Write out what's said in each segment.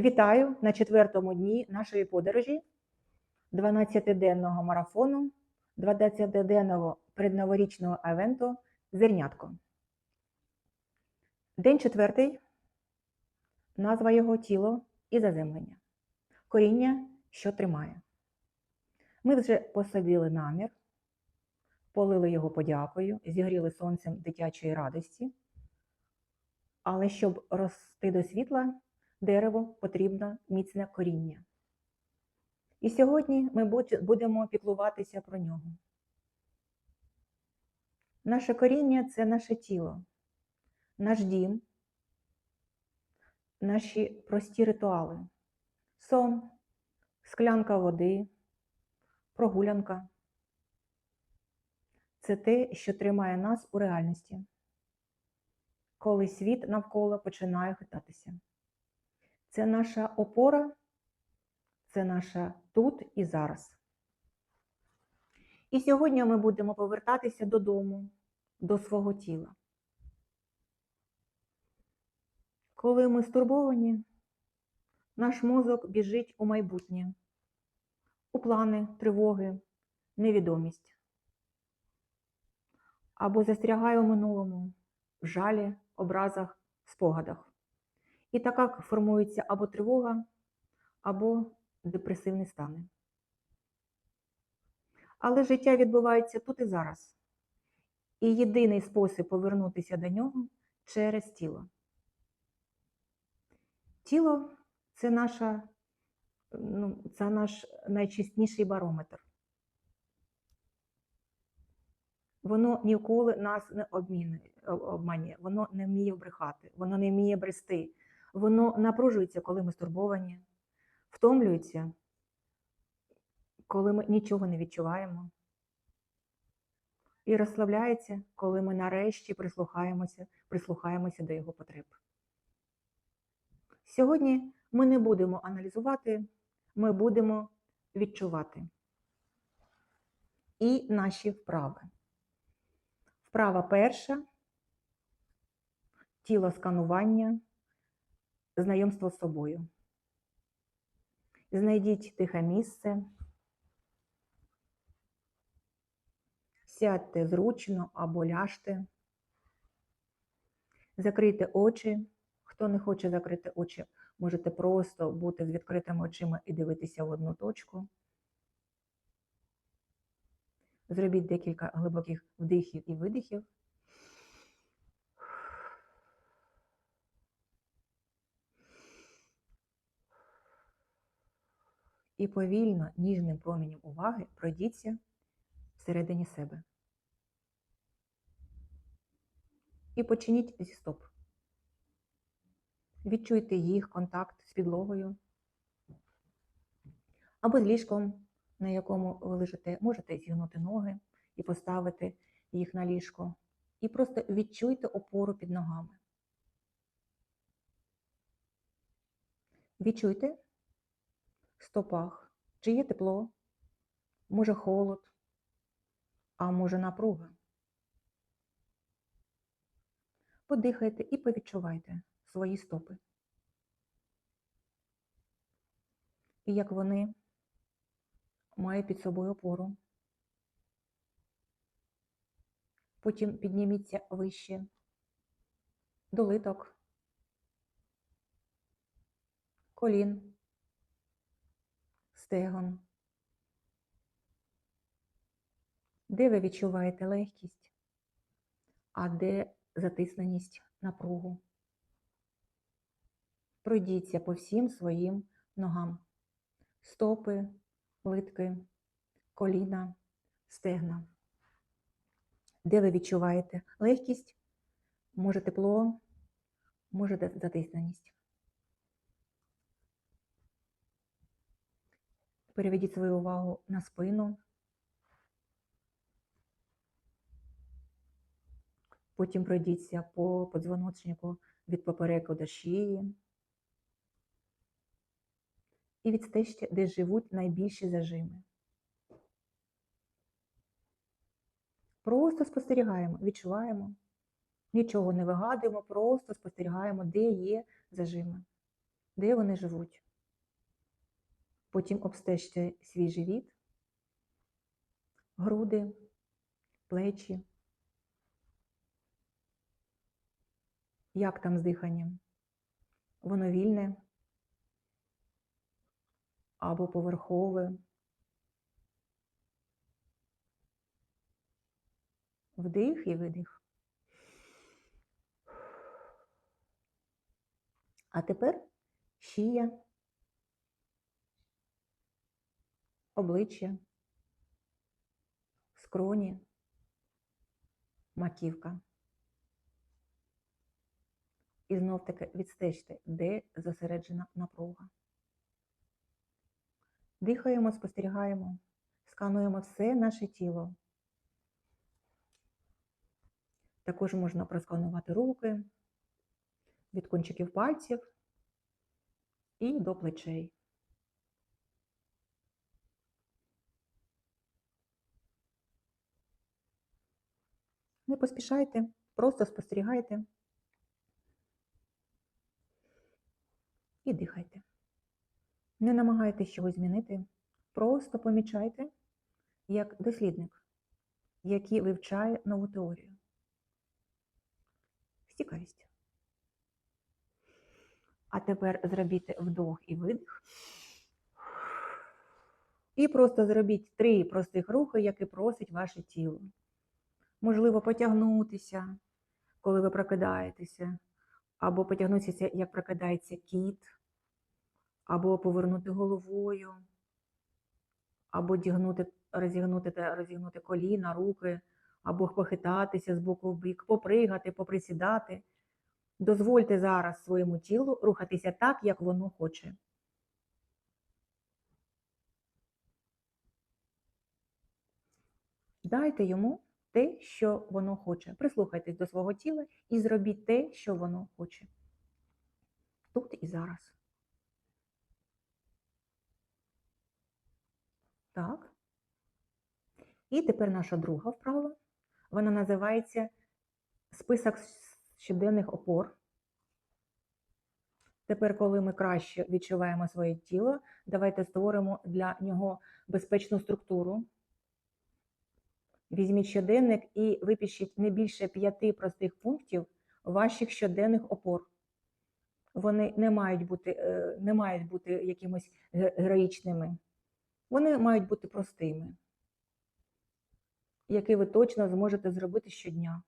Вітаю на четвертому дні нашої подорожі 12-денного марафону, 12-денного предноворічного евенту Зернятко. День четвертий. Назва його тіло і заземлення. Коріння, що тримає. Ми вже посадили намір, полили його подякою, зігріли сонцем дитячої радості. Але щоб рости до світла, дереву потрібно міцне коріння. І сьогодні ми будемо піклуватися про нього. Наше коріння це наше тіло, наш дім, наші прості ритуали, сон, склянка води, прогулянка. Це те, що тримає нас у реальності, коли світ навколо починає хитатися. Це наша опора, це наша тут і зараз. І сьогодні ми будемо повертатися додому, до свого тіла. Коли ми стурбовані, наш мозок біжить у майбутнє, у плани, тривоги, невідомість. Або застрягає у минулому, в жалі, образах, спогадах. І так формується або тривога, або депресивні стани. Але життя відбувається тут і зараз. І єдиний спосіб повернутися до нього через тіло. Тіло це, наша, ну, це наш найчесніший барометр. Воно ніколи нас не обмінює, обманює, воно не вміє брехати, воно не вміє брести, воно напружується, коли ми стурбовані, втомлюється, коли ми нічого не відчуваємо, і розслабляється, коли ми нарешті прислухаємося, прислухаємося до його потреб. Сьогодні ми не будемо аналізувати, ми будемо відчувати. І наші вправи. Вправа перша тіло сканування, знайомство з собою. Знайдіть тихе місце. Сядьте зручно або ляжте. Закрийте очі. Хто не хоче закрити очі, можете просто бути з відкритими очима і дивитися в одну точку. Зробіть декілька глибоких вдихів і видихів. І повільно, ніжним променем уваги пройдіться всередині себе. І починіть зі стоп. Відчуйте їх контакт з підлогою або з ліжком, на якому ви лежите. Можете зігнути ноги і поставити їх на ліжко. І просто відчуйте опору під ногами. Відчуйте стопах, чи є тепло, може холод, а може напруга. Подихайте і повідчувайте свої стопи. І як вони мають під собою опору. Потім підніміться вище до литок, колін, стегон. Де ви відчуваєте легкість, а де затисненість напругу? Пройдіться по всім своїм ногам. Стопи, литки, коліна, стегна. Де ви відчуваєте легкість, може тепло, може затисненість. Переведіть свою увагу на спину. Потім пройдіться по подзвоночнику від попереку до шиї. І відстежте, де живуть найбільші зажими. Просто спостерігаємо, відчуваємо. Нічого не вигадуємо, просто спостерігаємо, де є зажими. де вони живуть. Потім обстежте свій живіт, груди, плечі. Як там з диханням? Воно вільне або поверхове. Вдих і видих. А тепер шия, обличчя, скроні, маківка. І знов таки відстежте, де зосереджена напруга. Дихаємо, спостерігаємо, скануємо все наше тіло. Також можна просканувати руки від кончиків пальців і до плечей. Не поспішайте, просто спостерігайте і дихайте. Не намагайтесь чогось змінити, просто помічайте, як дослідник, який вивчає нову теорію. з цікавістю. А тепер зробіть вдох і видих. І просто зробіть три простих рухи, які просить ваше тіло. Можливо, потягнутися, коли ви прокидаєтеся, або потягнутися, як прокидається кіт, або повернути головою, або дігнути, розігнути розігнути коліна, руки, або похитатися з боку в бік, попригати, поприсідати. Дозвольте зараз своєму тілу рухатися так, як воно хоче. Дайте йому те, що воно хоче. Прислухайтесь до свого тіла і зробіть те, що воно хоче. Тут і зараз. Так. І тепер наша друга вправа. Вона називається список щоденних опор. Тепер, коли ми краще відчуваємо своє тіло, давайте створимо для нього безпечну структуру. Візьміть щоденник і випишіть не більше п'яти простих пунктів ваших щоденних опор. Вони не мають бути, е, не мають бути якимось героїчними. Вони мають бути простими, які ви точно зможете зробити щодня.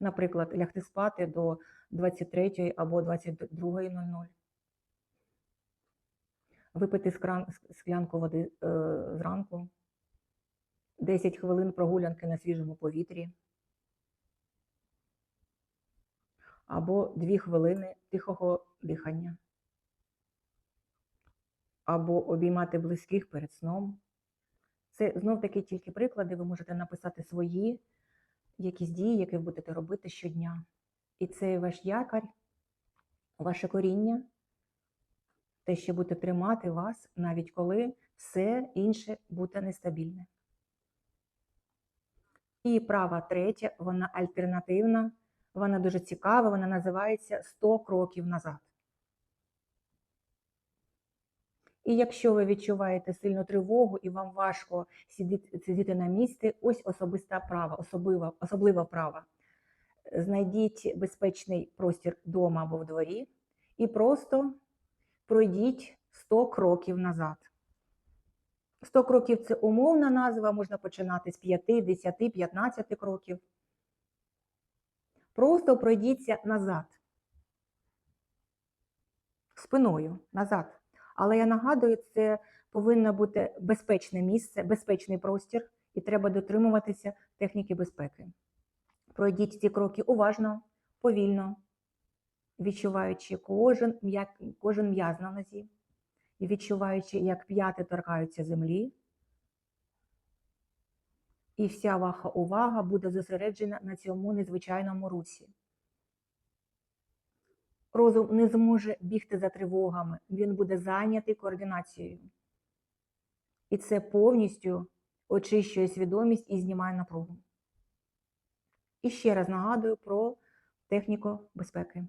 Наприклад, лягти спати до 23 або 22.00. Випити склянку води е, зранку, 10 хвилин прогулянки на свіжому повітрі. Або 2 хвилини тихого дихання. Або обіймати близьких перед сном. Це знов таки тільки приклади, ви можете написати свої якісь дії, які ви будете робити щодня. І це ваш якорь, ваше коріння, те, що буде тримати вас, навіть коли все інше буде нестабільне. І права третя, вона альтернативна, вона дуже цікава, вона називається 100 кроків назад. І якщо ви відчуваєте сильну тривогу і вам важко сидіти, на місці, ось особиста права, особлива, особлива права. Знайдіть безпечний простір вдома або в дворі і просто пройдіть 100 кроків назад. 100 кроків це умовна назва, можна починати з 5, 10, 15 кроків. Просто пройдіться назад. Спиною назад. Але я нагадую, це повинно бути безпечне місце, безпечний простір, і треба дотримуватися техніки безпеки. Пройдіть ці кроки уважно, повільно, відчуваючи кожен кожен м'яз на нозі, і відчуваючи, як п'яти торкаються землі. І вся ваша увага буде зосереджена на цьому незвичайному русі. Розум не зможе бігти за тривогами, він буде зайнятий координацією. І це повністю очищує свідомість і знімає напругу. І ще раз нагадую про техніку безпеки.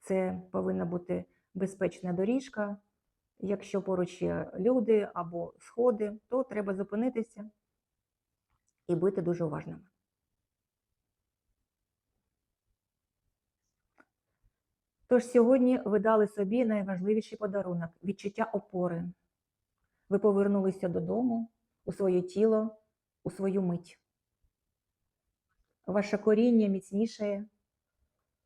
Це повинна бути безпечна доріжка. Якщо поруч є люди або сходи, то треба зупинитися і бути дуже уважними. Тож сьогодні ви дали собі найважливіший подарунок відчуття опори. Ви повернулися додому, у своє тіло, у свою мить. Ваше коріння міцніше,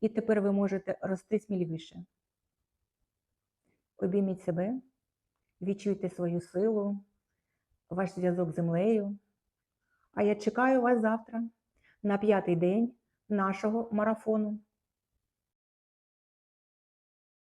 і тепер ви можете рости сміливіше. Обійміть себе, відчуйте свою силу, ваш зв'язок з землею. А я чекаю вас завтра на п'ятий день нашого марафону.